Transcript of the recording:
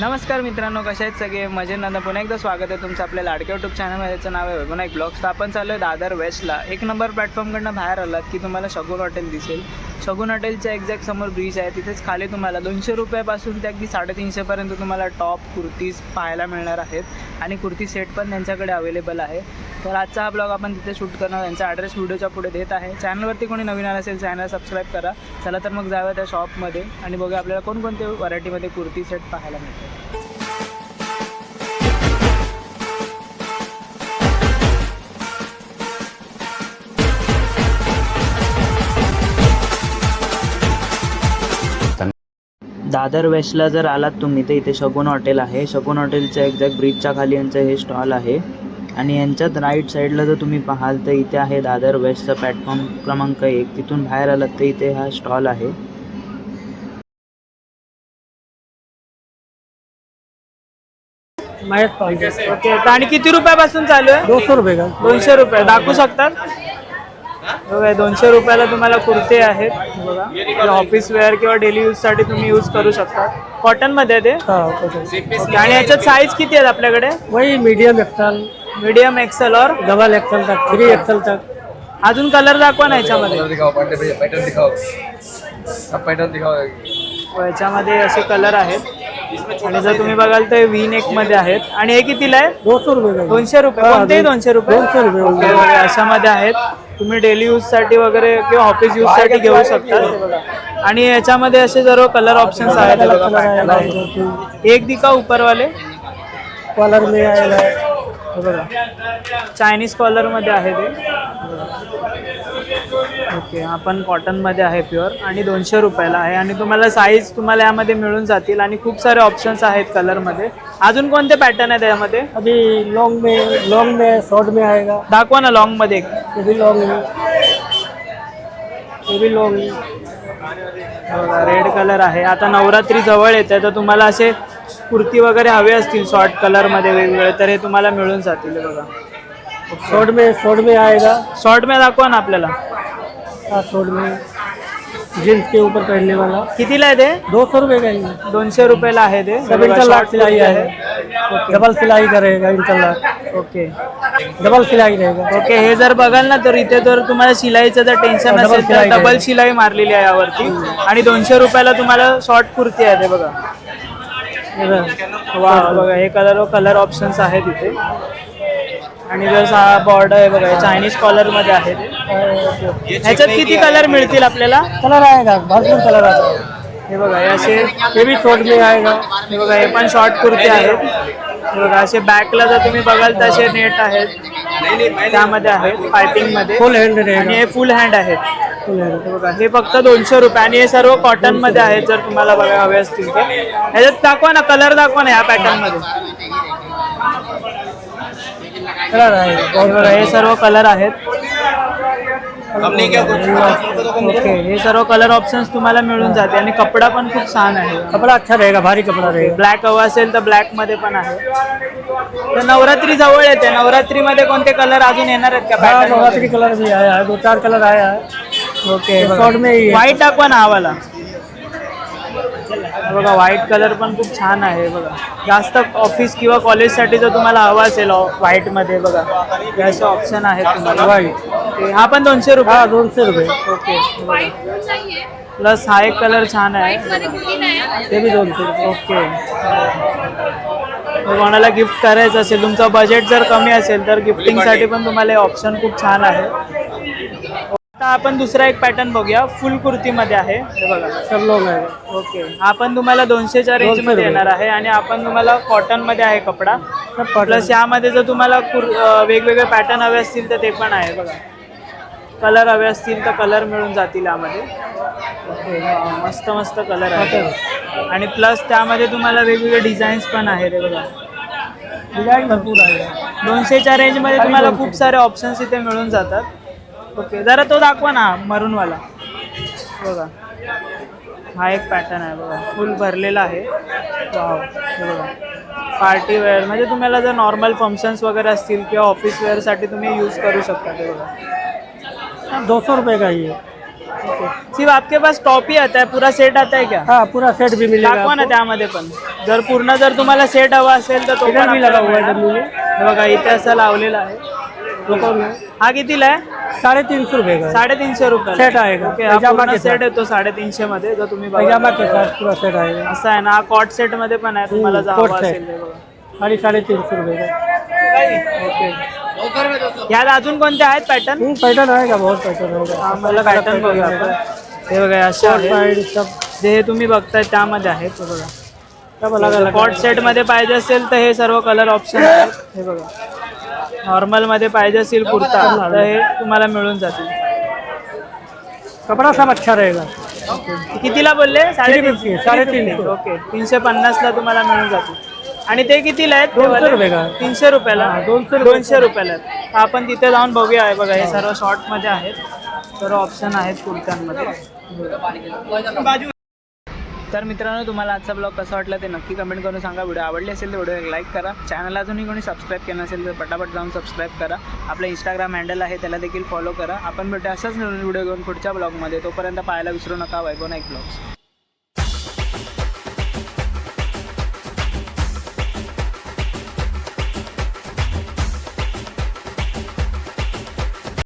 नमस्कार मित्रांनो कशा आहेत सगळे? मजेनं पुन्हा एकदा स्वागत आहे तुमचं आपल्या लाडक्या यूट्यूब चॅनलमध्ये याचं नाव आहे पुन्हा एक ब्लॉग्स. तर आपण चालू आहे दादर वेस्टला एक नंबर प्लॅटफॉर्मकडनं बाहेर आलात की तुम्हाला शगुन हॉटेल दिसेल. शगुन हॉटेलच्या एक्झॅक्ट समोर ब्रिज आहे. तिथेच खाली तुम्हाला दोनशे रुपयापासून ते अगदी साडेतीनशेपर्यंत तुम्हाला टॉप कुर्तीज पाहायला मिळणार आहेत. आणि कुर्ती सेट पण त्यांच्याकडे अवेलेबल आहे. तर आजचा हा ब्लॉग आपण तिथे शूट करणार त्यांचा ॲड्रेस व्हिडिओच्या पुढे देत आहे. चॅनलवरती कोणी नवीन आला असेल चॅनल सबस्क्राईब करा. चला तर मग जाऊया त्या शॉपमध्ये आणि बघूया आपल्याला कोणकोणते व्हरायटीमध्ये कुर्ती सेट पाहायला मिळतात दादर वेस्टला जर आलात तुम्ही तर इथे शगुन हॉटेल आहे. शगुन हॉटेलच्या एक्झॅक्ट ब्रिजच्या खाली यांचं हे स्टॉल आहे. आणि यांच्यात राईट साईडला जर तुम्ही पाहाल तर इथे आहे दादर वेस्टचा प्लॅटफॉर्म क्रमांक एक. तिथून बाहेर आलात तर इथे हा स्टॉल आहे. ओके आणि किती रुपयापासून चालू आहे? दो सौ रुपये का? दोनशे रुपये. दाखवू शकतात बघा दोनशे रुपयाला तुम्हाला कुर्ते आहेत. बघा. ऑफिस वेअर किंवा डेली यूजसाठी तुम्ही यूज करू शकता. कॉटनमध्ये आहे ते? हाँ आणि याच्यात साईज किती आहेत आपल्याकडे? वही मीडियम एक्सल मीडियम एक्सेल और डबल एक्सल तक थ्री एक्सल तक. अजून कलर दाखवा ना याच्यामध्ये. दिखाओ पैटर्न दिखाओ सब पैटर्न दिखाओ. याच्यामध्ये असे कलर आहेत. आणि जर तुम्ही बघाल तर व्ही नेकमध्ये आहेत. आणि हे कितीला आहे? दो सौ रुपये का दोनशे रुपये. कोणतेही दोनशे रुपये. दोनशे रुपये. Okay, okay. अशामध्ये आहेत. तुम्ही डेली यूजसाठी वगैरे किंवा ऑफिस यूजसाठी घेऊ शकता. हे बघा. आणि याच्यामध्ये असे सर्व कलर ऑप्शन्स आहेत. हे बघा, कलर आएगा. एक दिका ऊपर वाले कलर में आएगा हे बघा. चायनीज कॉलरमध्ये आहे ते. ओके आपण कॉटनमध्ये आहे प्युअर आणि दोनशे रुपयाला आहे. आणि तुम्हाला साईज तुम्हाला यामध्ये मिळून जातील आणि खूप सारे ऑप्शन्स आहेत कलरमध्ये. अजून कोणते पॅटर्न आहेत यामध्ये? अभी लॉन्ग में लॉन्ग में शॉर्ट में आएगा. दाखवा ना लॉंगमध्ये. एक. ये भी लॉन्ग है. ये भी लॉन्ग रेड कलर आहे. आता नवरात्री जवळ येते तर तुम्हाला असे कुर्ती वगैरे हवे असतील शॉर्ट कलरमध्ये वेगवेगळे तर हे तुम्हाला मिळून जातील हे बघा. शॉर्ट में शॉर्ट में आएगा? शॉर्ट में दाखवा ना आपल्याला. हाँ शॉर्ट में. जींस के ऊपर पहनने वाला. कितीला आहे ते? दो सौ रुपये का ही है। दोनशे रुपयाला आहे ते. सब इंटरलॉक सिलाई आहे. डबल सिलाई करेगा इंटरलॉक ओके डबल सिलाई रहेगा. ओके हे जर बघाल ना तर इथे जर तुम्हाला शिलाईचं जर टेन्शन डबल असेल तर शिलाई डबल. शिलाई मारलेली आहे यावरती. आणि दोनशे रुपयाला तुम्हाला शॉर्ट कुर्ती आहे ते बघा. वा बघा हे कलर कलर ऑप्शन्स आहेत इथे. आणि जर हा बॉर्डर आहे बघा चायनीज कॉलरमध्ये आहे ह्याच्यात किती कलर मिळतील आपल्याला? कलर आएगा भरपूर कलर आता है हे बघा हे असे ये भी शॉर्ट में आएगा हे बघा हे पण शॉर्ट कुर्ते आहेत हे बघा असे बॅकला जर तुम्ही बघाल तर असे नेट आहेत. त्यामध्ये आहेत पायपिंगमध्ये. फुल हैंड आणि हे फुल हँड आहेत. हे बघा हे फक्त दोनशे रुपये आणि हे सर्व कॉटनमध्ये आहेत जर तुम्हाला बघा हवे असतील तर. ह्याच्यात दाखवा ना कलर दाखवा ना या पॅटर्नमध्ये. हे हे सर्व कलर आहेत. ओके हे सर्व कलर ऑप्शन्स तुम्हाला मिळून जाते. आणि कपडा पण खूप छान आहे. कपड़ा अच्छा रहेगा भारी कपड़ा रहेगा. ब्लॅक हवा असेल तर ब्लॅकमध्ये पण आहे. तर नवरात्री जवळ येते. नवरात्रीमध्ये कोणते कलर अजून येणार आहेत का नवरात्रि मध्ये? कलर भी आया है दो चार कलर आया है ओके शॉर्ट में व्हाईट दाखवा ना हवाला. बघा व्हाईट कलर पण खूप छान आहे बघा. जास्त ऑफिस किंवा कॉलेजसाठी जर तुम्हाला हवा असेल व्हाईटमध्ये बघा. असे ऑप्शन आहेत तुम्हाला. व्हाईट ते- हा पण दोनशे रुपये. हाँ दोनशे रुपये. ओके प्लस हा एक कलर छान आहे. ये भी दोनशे रुपये. ओके कोणाला गिफ्ट करायचं असेल तुमचं बजेट जर कमी असेल तर गिफ्टिंगसाठी पण तुम्हाला हे ऑप्शन खूप छान आहे. आता आपण दुसरा एक पॅटर्न बघूया. फुल कुर्तीमध्ये आहे. हे बघा. सब लोग आएगा ओके हा पण तुम्हाला दोनशेच्या रेंजमध्ये रुपये. येणार आहे आणि आपण तुम्हाला कॉटनमध्ये आहे कपडा. प्लस यामध्ये जर तुम्हाला कुर अं, वेगवेगळे पॅटर्न हवे असतील तर ते पण आहे बघा. कलर हवे असतील तर कलर मिळून जातील यामध्ये. ओके मस्त मस्त कलर आहे. आणि प्लस त्यामध्ये तुम्हाला वेगवेगळे डिझाईन्स पण आहेत हे बघा. डिजाइन भरपूर आएगा दोनशेच्या रेंजमध्ये तुम्हाला खूप सारे ऑप्शन्स इथे मिळून जातात. ओके जरा तो दाखवा ना मरूनवाला. बघा. हा एक पॅटर्न आहे बघा. फुल भरलेला आहे. वाव बघा. पार्टी वेअर म्हणजे तुम्हाला जर नॉर्मल फंक्शन्स वगैरे असतील किंवा ऑफिस वेअरसाठी तुम्ही यूज करू शकता ते बघा. दो सौ रुपये का ही है सिर्फ आपके पास टॉप ही आता है पूरा सेट आता है क्या? हाँ पूरा सेट भी मिलेगा दाखवा ना। त्यामध्ये पण. जर पूर्ण जर तुम्हाला सेट हवा असेल तर तो पण बघा इथे असं लावलेलं आहे. हा कितीला आहे? साढ़े तीन सौ रुपये का। साडेतीनशे रुपये. सेट आएगा. ओके हा पैजामा पूर्ण के सेट. येतो साडेतीनशे मध्ये जर तुम्ही बघा. पैजामा के साथ पूरा सेट आएगा असं आहे ना हा कॉट सेटमध्ये पण आहे तुम्हाला जर हवा coat set. असेल ते बघा. साढ़े साढ़े तीन सौ रुपये का? ओके यात अजून कोणते आहेत पॅटर्न हम्म, पैटर्न आएगा बहुत पैटर्न आएगा हा मला पॅटर्न आपण. हे बघा असे आहेत. सब. जे हे तुम्ही बघताय त्यामध्ये आहेत हे बघा. सब अलग अलग कॉट सेटमध्ये पाहिजे असेल तर हे सर्व कलर ऑप्शन आहेत. हे बघा. नॉर्मलमध्ये पाहिजे असेल कुर्ता तर हे तुम्हाला मिळून जातील. कपड़ा सब अच्छा रहेगा. कितीला बोलले? साडेतीनशे. ओके. तीनशे पन्नासला तुम्हाला मिळून जातील. आणि ते कितीला आहेत? दोनशे वाले? रुपये का? तीनशे रुपयाला. दोनशे. दोनशे रुपयाला आपण तिथे जाऊन बघूया. बघा हे सर्व शॉर्टमध्ये आहेत. सर्व ऑप्शन आहेत कुर्त्यांमध्ये. तर मित्रांनो तुम्हाला आजचा ब्लॉग कसा वाटला ते नक्की कमेंट करून सांगा. व्हिडिओ आवडले असेल तर व्हिडिओ लाईक करा. चॅनल अजूनही कोणी सबस्क्राईब केलं नसेल तर पटापट जाऊन सबस्क्राईब करा. आपलं इंस्टाग्राम हँडल आहे त्याला देखील फॉलो करा. आपण भेटू असंच नवीन व्हिडिओ घेऊन पुढच्या ब्लॉगमध्ये तोपर्यंत पाहायला विसरू नका. वैभव नाईक ब्लॉग्स